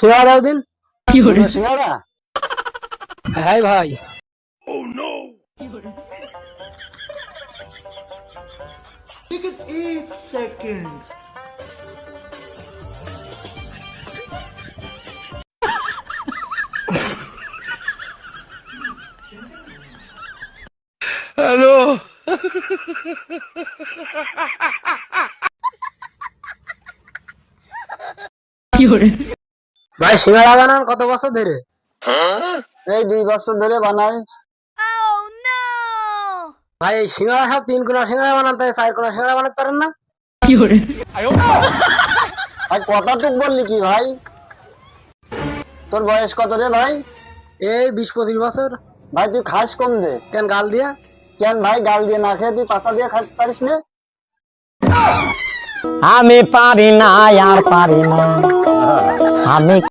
সিঙ্গাড়া দাও দিন সিঙ্গারা হ্যাঁ ভাই ভাই সিঙ্গাড়া বানান কত বছর ধরে? এই দুই বছর ধরে বানাই। ভাই এই সিঙ্গাড়া সব তিন কোনা সিঙ্গাড়া বানান তাই চার কোনা সিঙ্গাড়া বানাতে পারেন না? ভাই কথা টুক বললি কি ভাই? তোর বয়স কত রে ভাই? এই বিশ পঁচিশ বছর। ভাই তুই খাস কম দে? কেন গাল দিয়া? কেন ভাই গাল দিয়ে না খেয়ে তুই পাশা দিয়ে খাতে পারিস না? আমি পারি না আর পারি না। আমি